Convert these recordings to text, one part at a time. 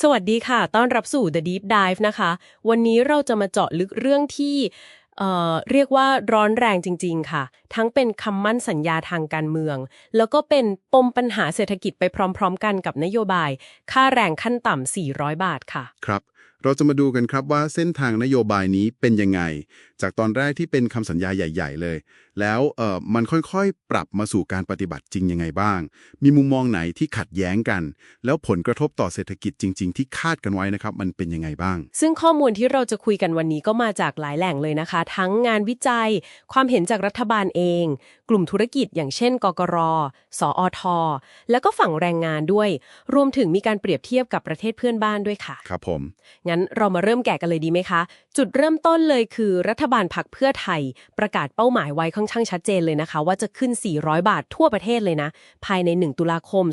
สวัสดีค่ะ ต้อนรับสู่ The Deep Dive นะคะ วันนี้เราจะมาเจาะลึกเรื่องที่เอ่อเรียกว่าร้อนแรงจริง ๆ ค่ะ ทั้งเป็นคำมั่นสัญญาทางการเมือง แล้วก็เป็นปมปัญหาเศรษฐกิจไปพร้อม ๆ กันกับนโยบาย ค่าแรงขั้นต่ำ400 บาทค่ะ ครับ เราจะมาดูกันครับว่าเส้นทางนโยบายนี้เป็นยังไง จากตอนแรกที่เป็นคำสัญญาใหญ่ ๆ เลย แล้วเออมันค่อยๆ ปรับมาสู่การปฏิบัติจริงยังไงบ้าง มีมุมมองไหนที่ขัดแย้งกัน แล้วผลกระทบต่อเศรษฐกิจจริง ๆ ที่คาดกันไว้นะครับ มันเป็นยังไงบ้าง ซึ่งข้อมูลที่เราจะคุยกันวันนี้ก็มาจากหลายแหล่งเลยนะคะ ทั้งงานวิจัย ความเห็นจากรัฐบาลเอง ลุ่มธุรกิจอย่างเช่น กกร สอทแล้วก็ฝั่งแรงงานด้วย รวมถึงมีการเปรียบเทียบกับประเทศเพื่อนบ้านด้วยค่ะ ครับผม งั้นเรามาเริ่มแกะกันเลยดีไหมคะ จุดเริ่มต้นเลยคือรัฐบาลพักเพื่อไทย ประกาศเป้าหมายไว้ค่อนข้างชัดเจนเลยนะคะ ว่าจะขึ้น 400 บาททั่วประเทศเลยนะ ภายใน 1 ตุลาคม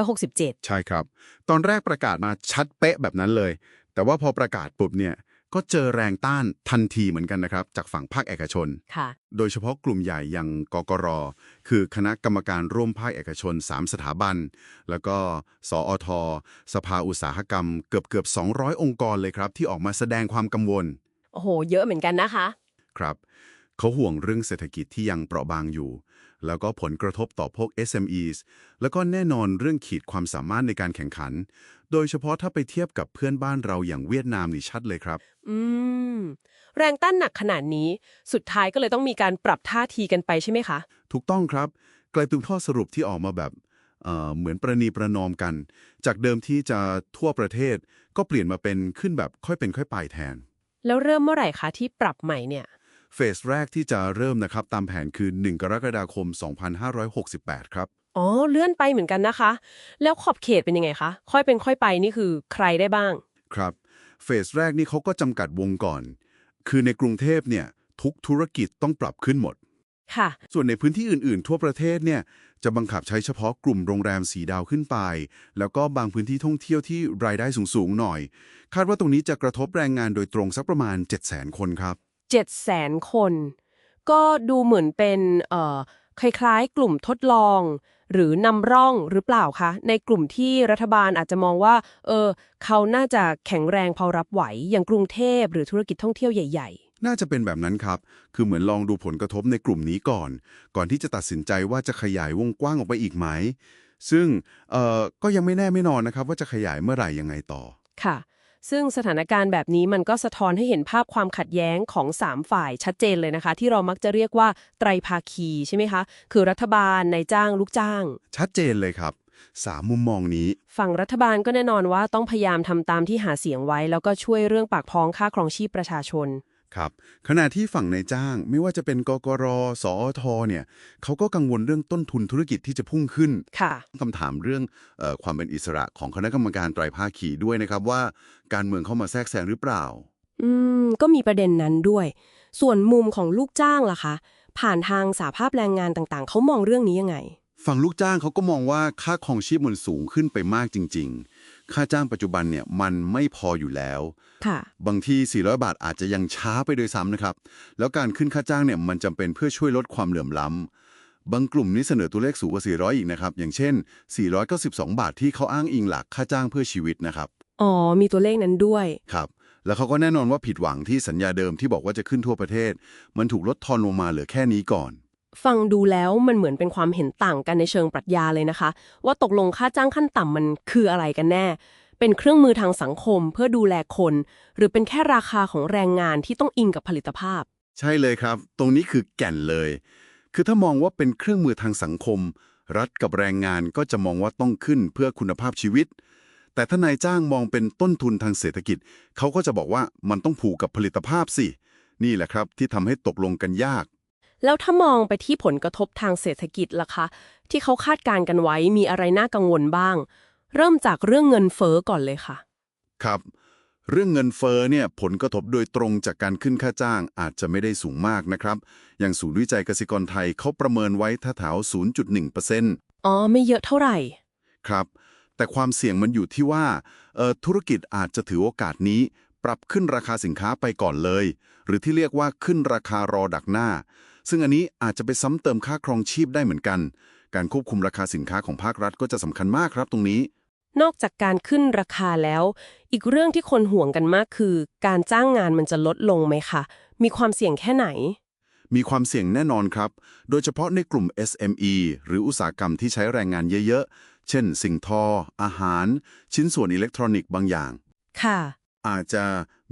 2567 ใช่ครับ ตอนแรกประกาศมาชัดเป๊ะแบบนั้นเลย แต่ว่าพอประกาศปุ๊บเนี่ย ก็เจอแรงต้านทันทีเหมือนกันนะครับ จากฝั่งภาคเอกชน ค่ะ โดยเฉพาะกลุ่มใหญ่อย่างกกร คือคณะกรรมการร่วมภาคเอกชน 3 สถาบัน แล้วก็สอท สภาอุตสาหกรรม เกือบเกือบ200 องค์กรเลยครับ ที่ออกมาแสดงความกังวล โอ้โห เยอะเหมือนกันนะคะ ครับ เขาห่วงเรื่องเศรษฐกิจที่ยังเปราะบางอยู่ แล้วก็ผลกระทบต่อพวก SMEs แล้วก็แน่นอนเรื่องขีดความสามารถในการแข่งขัน โดยเฉพาะถ้าไปเทียบกับเพื่อนบ้านเราอย่างเวียดนามนี่ชัดเลยครับ อืม แรงต้านหนักขนาดนี้ สุดท้ายก็เลยต้องมีการปรับท่าทีกันไปใช่ไหมคะ ถูกต้องครับ กลายเป็นข้อสรุปที่ออกมาแบบเอ่อเหมือนประนีประนอมกัน จากเดิมที่จะทั่วประเทศ ก็เปลี่ยนมาเป็นขึ้นแบบค่อยเป็นค่อยไปแทน แล้วเริ่มเมื่อไหร่คะที่ปรับใหม่เนี่ย เฟสแรกที่จะเริ่มนะครับตามแผนคือ 1 กรกฎาคม 2568 ครับ อ๋อ เลื่อนไปเหมือนกันนะคะ แล้วขอบเขตเป็นยังไงคะ ค่อยเป็นค่อยไปนี่คือใครได้บ้าง ครับ เฟสแรกนี่เขาก็จำกัดวงก่อน คือในกรุงเทพเนี่ยทุกธุรกิจต้องปรับขึ้นหมด ค่ะ ส่วนในพื้นที่อื่นๆ ทั่วประเทศเนี่ยจะบังคับใช้เฉพาะกลุ่มโรงแรมสีดาวขึ้นไป แล้วก็บางพื้นที่ท่องเที่ยวที่รายได้สูงๆหน่อย คาดว่าตรงนี้จะกระทบแรงงานโดยตรงสักประมาณ 700,000 คนครับ เจ็ดแสนคน ก็ดูเหมือนเป็นเอ่อคล้ายๆ กลุ่มทดลอง หรือนำร่องหรือเปล่าคะ ในกลุ่มที่รัฐบาลอาจจะมองว่า เออ เขาน่าจะแข็งแรงพอรับไหว อย่างกรุงเทพหรือธุรกิจท่องเที่ยวใหญ่น่าจะเป็นแบบนั้นครับ คือเหมือนลองดูผลกระทบในกลุ่มนี้ก่อน ก่อนที่จะตัดสินใจว่าจะขยายวงกว้างออกไปอีกไหม ซึ่งเอ่อก็ยังไม่แน่ไม่นอนนะครับ ว่าจะขยายเมื่อไหร่ยังไงต่อๆค่ะ ซึ่งสถานการณ์แบบนี้มันก็สะท้อนให้เห็นภาพความขัดแย้งของ 3 ฝ่ายชัดเจนเลยนะคะ ที่เรามักจะเรียกว่าไตรภาคีใช่ไหมคะ คือรัฐบาลนายจ้างลูกจ้าง ชัดเจนเลยครับสามมุมมองนี้ ฝั่งรัฐบาลก็แน่นอนว่าต้องพยายามทำตามที่หาเสียงไว้ แล้วก็ช่วยเรื่องปากท้องค่าครองชีพประชาชน ครับขณะที่ฝั่งนายจ้างไม่ว่าจะเป็นกกรสอทเนี่ยเขาก็กังวลเรื่องต้นทุนธุรกิจที่จะพุ่งขึ้นค่ะคำถามเรื่องเออความเป็นอิสระของคณะกรรมการไตรภาคีด้วยนะครับว่า การเมืองเข้ามาแทรกแซงหรือเปล่า อืม ก็มีประเด็นนั้นด้วย ส่วนมุมของลูกจ้างล่ะคะ ผ่านทางสาภาพแรงงานต่างๆ เขามองเรื่องนี้ยังไง ฝั่งลูกจ้างเขาก็มองว่าค่าครองชีพมันสูงขึ้นไปมากจริง ๆ ค่าจ้างปัจจุบันเนี่ยมันไม่พออยู่แล้ว ค่ะ บางที่ 400 บาทอาจจะยังช้าไปโดยซ้ำนะครับ แล้วการขึ้นค่าจ้างเนี่ยมันจำเป็นเพื่อช่วยลดความเหลื่อมล้ำบางกลุ่มนี้เสนอตัวเลขสูงกว่า 400 อีกนะครับ อย่างเช่น 492 บาทที่เขาอ้างอิงหลักค่าจ้างเพื่อชีวิตนะครับ อ๋อ มีตัวเลขนั้นด้วย ครับ แล้วเขาก็แน่นอนว่าผิดหวังที่สัญญาเดิมที่บอกว่าจะขึ้นทั่วประเทศ มันถูกลดทอนลงมาเหลือแค่นี้ก่อน ฟังดูแล้วมันเหมือนเป็นความเห็นต่างกันในเชิงปรัชญาเลยนะคะ ว่าตกลงค่าจ้างขั้นต่ำมันคืออะไรกันแน่ เป็นเครื่องมือทางสังคมเพื่อดูแลคน หรือเป็นแค่ราคาของแรงงานที่ต้องอิงกับผลิตภาพ ใช่เลยครับ ตรงนี้คือแก่นเลย คือถ้ามองว่าเป็นเครื่องมือทางสังคม รัฐกับแรงงานก็จะมองว่าต้องขึ้นเพื่อคุณภาพชีวิต แต่ถ้านายจ้างมองเป็นต้นทุนทางเศรษฐกิจ เขาก็จะบอกว่ามันต้องผูกกับผลิตภาพสิ นี่แหละครับที่ทำให้ตกลงกันยาก แล้วถ้ามองไปที่ผลกระทบทางเศรษฐกิจล่ะคะ ที่เขาคาดการณ์กันไว้มีอะไรน่ากังวลบ้าง เริ่มจากเรื่องเงินเฟ้อก่อนเลยค่ะ ครับ เรื่องเงินเฟ้อเนี่ยผลกระทบโดยตรงจากการขึ้นค่าจ้างอาจจะไม่ได้สูงมากนะครับ อย่างศูนย์วิจัยกสิกรไทยเขาประเมินไว้แถวๆ0.1%อ๋อไม่เยอะเท่าไหร่ ครับ แต่ความเสี่ยงมันอยู่ที่ว่าเอ่อธุรกิจอาจจะถือโอกาสนี้ ปรับขึ้นราคาสินค้าไปก่อนเลย หรือที่เรียกว่าขึ้นราคารอดักหน้า ซึ่งอันนี้อาจจะไปซ้ำเติมค่าครองชีพได้เหมือนกัน การควบคุมราคาสินค้าของภาครัฐก็จะสำคัญมากครับตรงนี้ นอกจากการขึ้นราคาแล้ว อีกเรื่องที่คนห่วงกันมากคือ การจ้างงานมันจะลดลงไหมคะมีความเสี่ยงแค่ไหน มีความเสี่ยงแน่นอนครับ โดยเฉพาะในกลุ่ม SME หรืออุตสาหกรรมที่ใช้แรงงานเยอะๆ เช่น สิ่งทอ อาหาร ชิ้นส่วนอิเล็กทรอนิกส์บางอย่าง ค่ะ อาจจะ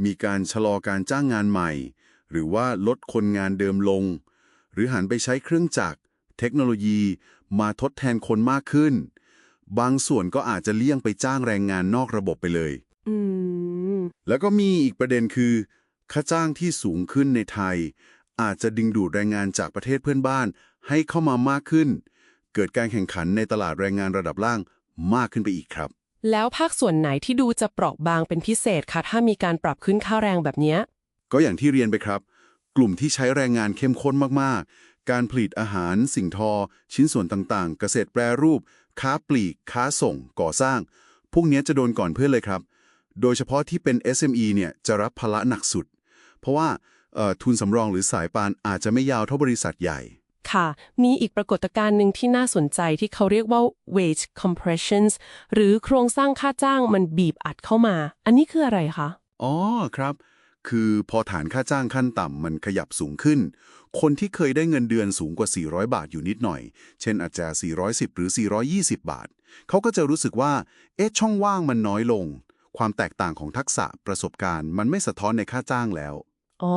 มีการชะลอการจ้างงานใหม่ หรือว่าลดคนงานเดิมลงห รือหันไปใช้เครื่องจักร เทคโนโลยี มาทดแทนคนมากขึ้น บางส่วนก็อาจจะเลี่ยงไปจ้างแรงงานนอกระบบไปเลยอืมแล้วก็มีอีกประเด็นคือ ค่าจ้างที่สูงขึ้นในไทย อาจจะดึงดูดแรงงานจากประเทศเพื่อนบ้านให้เข้ามามากขึ้น เกิดการแข่งขันในตลาดแรงงานระดับล่างมากขึ้นไปอีกครับ แล้วภาคส่วนไหนที่ดูจะเปราะบางเป็นพิเศษคะถ้ามีการปรับขึ้นค่าแรงแบบเนี้ยก็อย่างที่เรียนไปครับก ลุ่มที่ใช้แรงงานเข้มข้นมากๆ การผลิตอาหาร สิ่งทอ ชิ้นส่วนต่างๆ เกษตรแปรรูป ค้าปลีก ค้าส่ง ก่อสร้าง พวกเนี้ยจะโดนก่อนเพื่อนเลยครับ โดยเฉพาะที่เป็น SME เนี่ยจะรับภาระหนักสุด เพราะว่าเอ่อทุนสำรองหรือสายปานอาจจะไม่ยาวเท่าบริษัทใหญ่ ค่ะ มีอีกปรากฏการณ์หนึ่งที่น่าสนใจที่เขาเรียกว่า wage compressions หรือโครงสร้างค่าจ้างมันบีบอัดเข้ามา อันนี้คืออะไรคะ อ๋อครับ คือพอฐานค่าจ้างขั้นต่ำมันขยับสูงขึ้น คนที่เคยได้เงินเดือนสูงกว่า 400 บาทอยู่นิดหน่อย เช่นอาจจะ 410 หรือ 420 บาท เขาก็จะรู้สึกว่า เอ๊ะ ช่องว่างมันน้อยลง ความแตกต่างของทักษะประสบการณ์ มันไม่สะท้อนในค่าจ้างแล้ว อ๋อ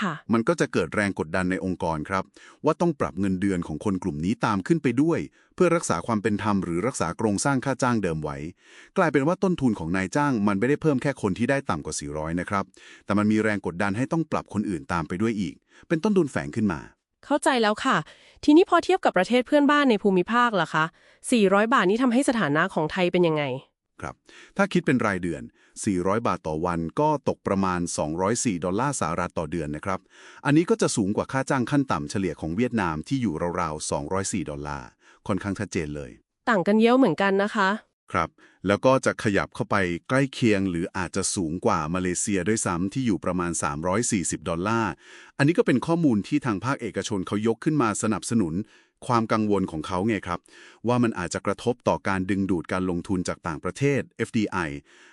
ค่ะ มันก็จะเกิดแรงกดดันในองค์กรครับ ว่าต้องปรับเงินเดือนของคนกลุ่มนี้ตามขึ้นไปด้วย เพื่อรักษาความเป็นธรรมหรือรักษาโครงสร้างค่าจ้างเดิมไว้ กลายเป็นว่าต้นทุนของนายจ้าง มันไม่ได้เพิ่มแค่คนที่ได้ต่ำกว่า 400 นะครับ แต่มันมีแรงกดดันให้ต้องปรับคนอื่นตามไปด้วยอีก เป็นต้นทุนแฝงขึ้นมา เข้าใจแล้วค่ะ ทีนี้พอเทียบกับประเทศเพื่อนบ้านในภูมิภาคล่ะคะ 400 บาทนี้ทำให้สถานะของไทยเป็นยังไง ครับ ถ้าคิดเป็นรายเดือน 400 บาทต่อวันก็ตกประมาณ 204 ดอลลาร์สหรัฐต่อเดือนนะครับ อันนี้ก็จะสูงกว่าค่าจ้างขั้นต่ำเฉลี่ยของเวียดนามที่อยู่ราวๆ 204 ดอลลาร์ ค่อนข้างชัดเจนเลย ต่างกันเยอะเหมือนกันนะคะ ครับ แล้วก็จะขยับเข้าไปใกล้เคียง หรืออาจจะสูงกว่ามาเลเซียด้วยซ้ำที่อยู่ประมาณ 340 ดอลลาร์ อันนี้ก็เป็นข้อมูลที่ทางภาคเอกชนเขายกขึ้นมาสนับสนุน ความกังวลของเขาไงครับ ว่ามันอาจจะกระทบต่อการดึงดูดการลงทุนจากต่างประเทศ FDI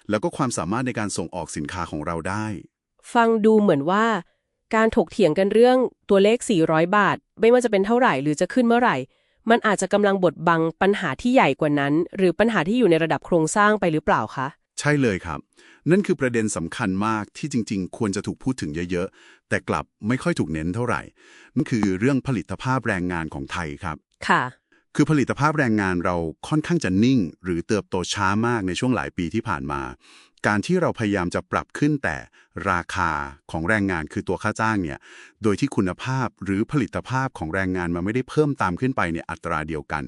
แล้วก็ความสามารถในการส่งออกสินค้าของเราได้ ฟังดูเหมือนว่า การถกเถียงกันเรื่องตัวเลข 400 บาท ไม่ว่าจะเป็นเท่าไหร่หรือจะขึ้นเมื่อไหร่ มันอาจจะกำลังบดบังปัญหาที่ใหญ่กว่านั้น หรือปัญหาที่อยู่ในระดับโครงสร้างไปหรือเปล่าคะ ใช่เลยครับ นั่นคือประเด็นสำคัญมากที่จริง ๆ ควรจะถูกพูดถึงเยอะ ๆ แต่กลับไม่ค่อยถูกเน้นเท่าไหร่นั่นคือเรื่องผลิตภาพแรงงานของไทยครับ ค่ะ คือผลิตภาพแรงงานเราค่อนข้างจะนิ่ง หรือเติบโตช้ามากในช่วงหลายปีที่ผ่านมา การที่เราพยายามจะปรับขึ้นแต่ราคาของแรงงานคือตัวค่าจ้างเนี่ย โดยที่คุณภาพหรือผลิตภาพของแรงงานมันไม่ได้เพิ่มตามขึ้นไปในอัตราเดียวกัน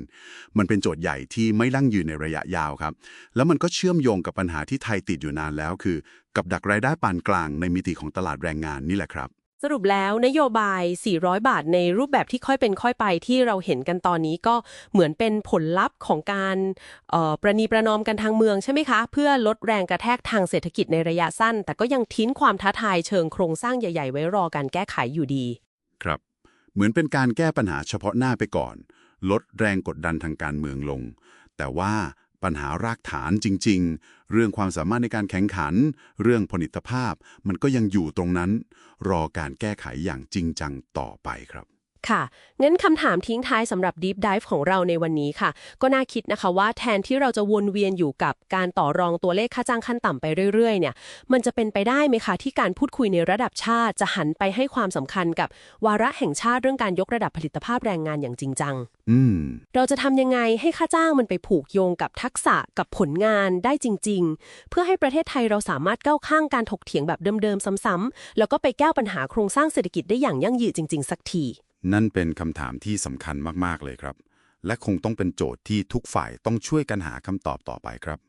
มันเป็นโจทย์ใหญ่ที่ไม่ยั่งยืนในระยะยาวครับ แล้วมันก็เชื่อมโยงกับปัญหาที่ไทยติดอยู่นานแล้ว คือ กับดักรายได้ปานกลางในมิติของตลาดแรงงานนี่แหละครับ สรุปแล้วนโยบาย 400 บาทในรูปแบบที่ค่อยเป็นค่อยไปที่เราเห็นกันตอนนี้ก็เหมือนเป็นผลลัพธ์ของการออประนีประนอมกันทางเมืองใช่ไหมคะ เพื่อลดแรงกระแทกทางเศรษฐกิจในระยะสั้น แต่ก็ยังทิ้งความท้าทายเชิงโครงสร้างใหญ่ๆ ไว้รอการแก้ไขอยู่ดี ครับ เหมือนเป็นการแก้ปัญหาเฉพาะหน้าไปก่อน ลดแรงกดดันทางการเมืองลง แต่ว่า ปัญหารากฐานจริง ๆ เรื่องความสามารถในการแข่งขัน เรื่องผลิตภาพ มันก็ยังอยู่ตรงนั้น รอการแก้ไขอย่างจริงจังต่อไปครับ ค่ะ งั้นคำถามทิ้งท้ายสำหรับ Deep Dive ของเราในวันนี้ค่ะ ก็น่าคิดนะคะว่าแทนที่เราจะวนเวียนอยู่กับการต่อรองตัวเลขค่าจ้างขั้นต่ำไปเรื่อยๆ เนี่ย มันจะเป็นไปได้ไหมคะ ที่การพูดคุยในระดับชาติ จะหันไปให้ความสำคัญกับวาระแห่งชาติเรื่องการยกระดับผลิตภาพแรงงานอย่างจริงจัง อืม เราจะทำยังไงให้ค่าจ้างมันไปผูกโยงกับทักษะกับผลงานได้จริง ๆ เพื่อให้ประเทศไทยเราสามารถก้าวข้างการถกเถียงแบบเดิมๆซ้ำๆแล้วก็ไปแก้ปัญหาโครงสร้างเศรษฐกิจได้อย่างยั่งยืนจริง ๆ สักที นั่นเป็นคำถามที่สำคัญมากๆเลยครับ และคงต้องเป็นโจทย์ที่ทุกฝ่ายต้องช่วยกันหาคำตอบต่อไปครับ